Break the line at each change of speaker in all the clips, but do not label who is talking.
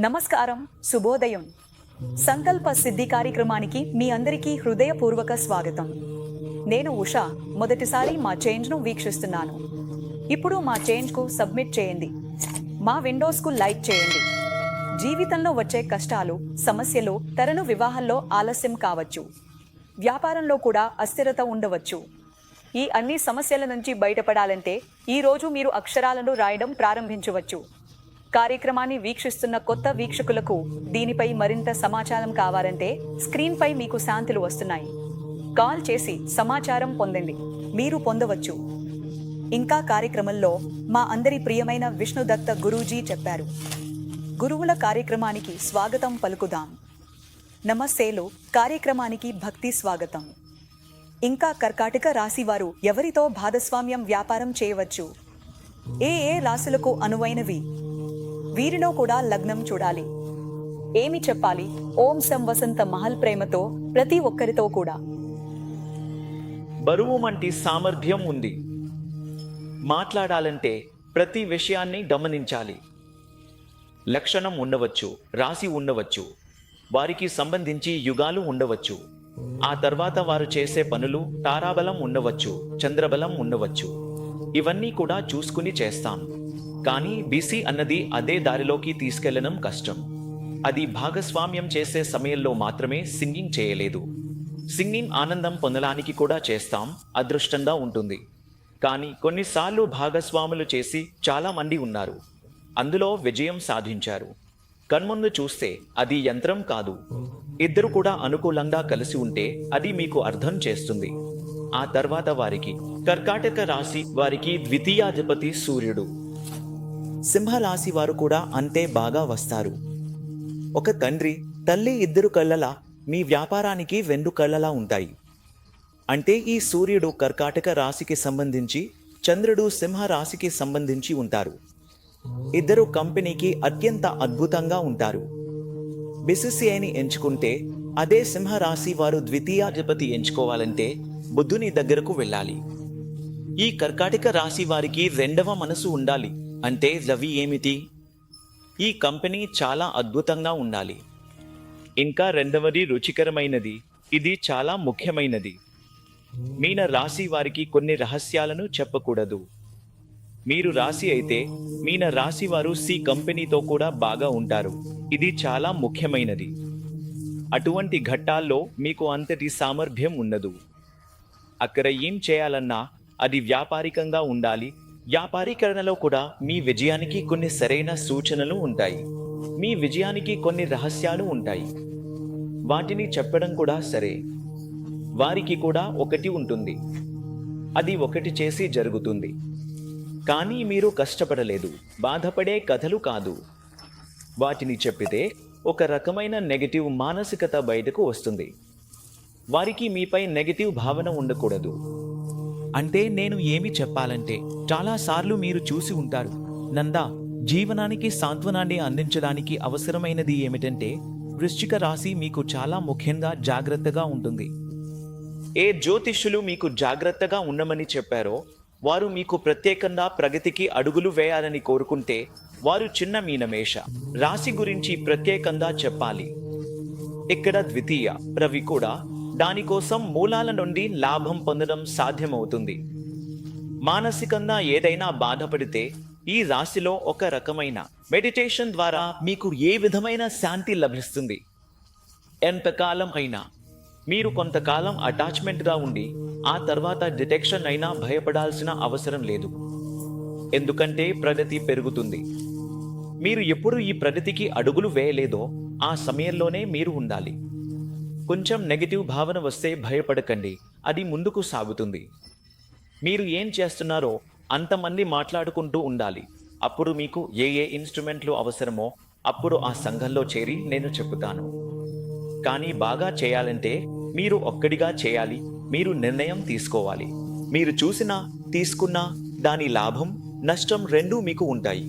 నమస్కారం శుభోదయం. సంకల్ప సిద్ధి కార్యక్రమానికి మీ అందరికీ హృదయపూర్వక స్వాగతం. నేను ఉషా మొదటిసారి మా చేంజ్ను వీక్షిస్తున్నాను. ఇప్పుడు మా చేంజ్కు సబ్మిట్ చేయండి. మా విండోస్కు లైక్ చేయండి. జీవితంలో వచ్చే కష్టాలు సమస్యలు తరను వివాహంలో ఆలస్యం కావచ్చు. వ్యాపారంలో కూడా అస్థిరత ఉండవచ్చు. ఈ అన్ని సమస్యల నుంచి బయటపడాలంటే ఈరోజు మీరు అక్షరాలను రాయడం ప్రారంభించవచ్చు. కార్యక్రమాన్ని వీక్షిస్తున్న కొత్త వీక్షకులకు దీనిపై మరింత సమాచారం కావాలంటే స్క్రీన్పై మీకు శాంతులు వస్తున్నాయి. కాల్ చేసి సమాచారం పొందండి. మీరు పొందవచ్చు. ఇంకా కార్యక్రమంలో మా అందరి ప్రియమైన విష్ణుదత్త గురూజీ చెప్పారు. గురువుల కార్యక్రమానికి స్వాగతం పలుకుదాం. నమస్తేలో కార్యక్రమానికి భక్తి స్వాగతం. ఇంకా కర్కాటక రాశి వారు ఎవరితో భాగస్వామ్యం వ్యాపారం చేయవచ్చు? ఏ ఏ రాశులకు అనువైనవి? వీరిలో కూడా లగ్నం చూడాలి. ఏమి చెప్పాలి? ఓం సం వసంత మహల్ ప్రేమతో ప్రతి ఒక్కరితో కూడా.
బరువు వంటి సామర్థ్యం ఉంది. మాట్లాడాలంటే ప్రతి విషయాన్ని గమనించాలి. లక్షణం ఉండవచ్చు రాసి ఉండవచ్చు వారికి సంబంధించి యుగాలు ఉండవచ్చు. ఆ తర్వాత వారు చేసే పనులు తారాబలం ఉండవచ్చు చంద్రబలం ఉండవచ్చు. ఇవన్నీ కూడా చూసుకుని చేస్తాం కానీ బీసీ అన్నది అదే దారిలోకి తీసుకెళ్ళడం కష్టం. అది భాగస్వామ్యం చేసే సమయంలో మాత్రమే సింగింగ్ చేయలేదు. సింగింగ్ ఆనందం పొందడానికి కూడా చేస్తాం అదృష్టంగా ఉంటుంది. కానీ కొన్నిసార్లు భాగస్వాములు చేసి చాలా మంది ఉన్నారు. అందులో విజయం సాధించారు. కన్ముందు చూస్తే అది యంత్రం కాదు. ఇద్దరు కూడా అనుకూలంగా కలిసి ఉంటే అది మీకు అర్థం చేస్తుంది. ఆ తర్వాత వారికి కర్కాటక రాశి వారికి ద్వితీయాధిపతి సూర్యుడు. సింహరాశి వారు కూడా అంతే బాగా వస్తారు. ఒక తండ్రి తల్లి ఇద్దరు కళ్ళలా మీ వ్యాపారానికి వెండు కళ్ళలా ఉంటాయి. అంటే ఈ సూర్యుడు కర్కాటక రాశికి సంబంధించి చంద్రుడు సింహ రాశికి సంబంధించి ఉంటారు. ఇద్దరు కంపెనీకి అత్యంత అద్భుతంగా ఉంటారు. బిసిసిఐని ఎంచుకుంటే అదే సింహ రాశి వారు ద్వితీయాధిపతి ఎంచుకోవాలంటే బుద్ధుని దగ్గరకు వెళ్ళాలి. ఈ కర్కాటక రాశి వారికి రెండవ మనసు ఉండాలి. అంటే రవి ఏమిటి? ఈ కంపెనీ చాలా అద్భుతంగా ఉండాలి. ఇంకా రెండవది రుచికరమైనది. ఇది చాలా ముఖ్యమైనది. మీన రాశి వారికి కొన్ని రహస్యాలను చెప్పకూడదు. మీరు రాశి అయితే మీన రాశి వారు సి కంపెనీతో కూడా బాగా ఉంటారు. ఇది చాలా ముఖ్యమైనది. అటువంటి ఘట్టాల్లో మీకు అంతటి సామర్థ్యం ఉండదు. అక్కడ ఏం చేయాలన్నా అది వ్యాపారికంగా ఉండాలి. వ్యాపారీకరణలో కూడా మీ విజయానికి కొన్ని సరైన సూచనలు ఉంటాయి. మీ విజయానికి కొన్ని రహస్యాలు ఉంటాయి. వాటిని చెప్పడం కూడా సరే. వారికి కూడా ఒకటి ఉంటుంది. అది ఒకటి చేసి జరుగుతుంది. కానీ మీరు కష్టపడలేదు. బాధపడే కథలు కాదు. వాటిని చెప్పితే ఒక రకమైన నెగటివ్ మానసికత బయటకు వస్తుంది. వారికి మీపై నెగటివ్ భావన ఉండకూడదు. అంటే నేను ఏమి చెప్పాలంటే చాలాసార్లు మీరు చూసి ఉంటారు నందా జీవనానికి సాంత్వనాన్ని అందించడానికి అవసరమైనది ఏమిటంటే వృశ్చిక రాశి మీకు చాలా ముఖ్యంగా జాగ్రత్తగా ఉంటుంది. ఏ జ్యోతిష్యులు మీకు జాగ్రత్తగా ఉండమని చెప్పారో వారు మీకు ప్రత్యేకంగా ప్రగతికి అడుగులు వేయాలని కోరుకుంటే వారు చిన్న మీనమేష. రాశి గురించి ప్రత్యేకంగా చెప్పాలి. ఇక్కడ ద్వితీయ రవి కూడా దానికోసం మూలాల నుండి లాభం పొందడం సాధ్యమవుతుంది. మానసికంగా ఏదైనా బాధపడితే ఈ రాశిలో ఒక రకమైన మెడిటేషన్ ద్వారా మీకు ఏ విధమైన శాంతి లభిస్తుంది? ఎంతకాలం అయినా మీరు కొంతకాలం అటాచ్మెంట్గా ఉండి ఆ తర్వాత డిటెక్షన్ అయినా భయపడాల్సిన అవసరం లేదు. ఎందుకంటే ప్రగతి పెరుగుతుంది. మీరు ఎప్పుడు ఈ ప్రగతికి అడుగులు వేయలేదో ఆ సమయంలోనే మీరు ఉండాలి. కొంచెం నెగిటివ్ భావన వస్తే భయపడకండి. అది ముందుకు సాగుతుంది. మీరు ఏం చేస్తున్నారో అంతమంది మాట్లాడుకుంటూ ఉండాలి. అప్పుడు మీకు ఏ ఏ ఇన్స్ట్రుమెంట్లు అవసరమో అప్పుడు ఆ సంఘంలో చేరి నేను చెబుతాను కానీ బాగా చేయాలంటే మీరు ఒక్కడిగా చేయాలి మీరు నిర్ణయం తీసుకోవాలి. మీరు చూసినా తీసుకున్నా దాని లాభం నష్టం రెండూ మీకు ఉంటాయి.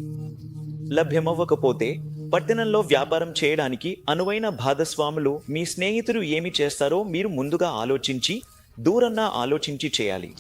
లభ్యమవ్వకపోతే పట్టణంలో వ్యాపారం చేయడానికి అనువైన భాగస్వాములు మీ స్నేహితులు ఏమి చేస్తారో మీరు ముందుగా ఆలోచించి దూరంగా ఆలోచించి చేయాలి.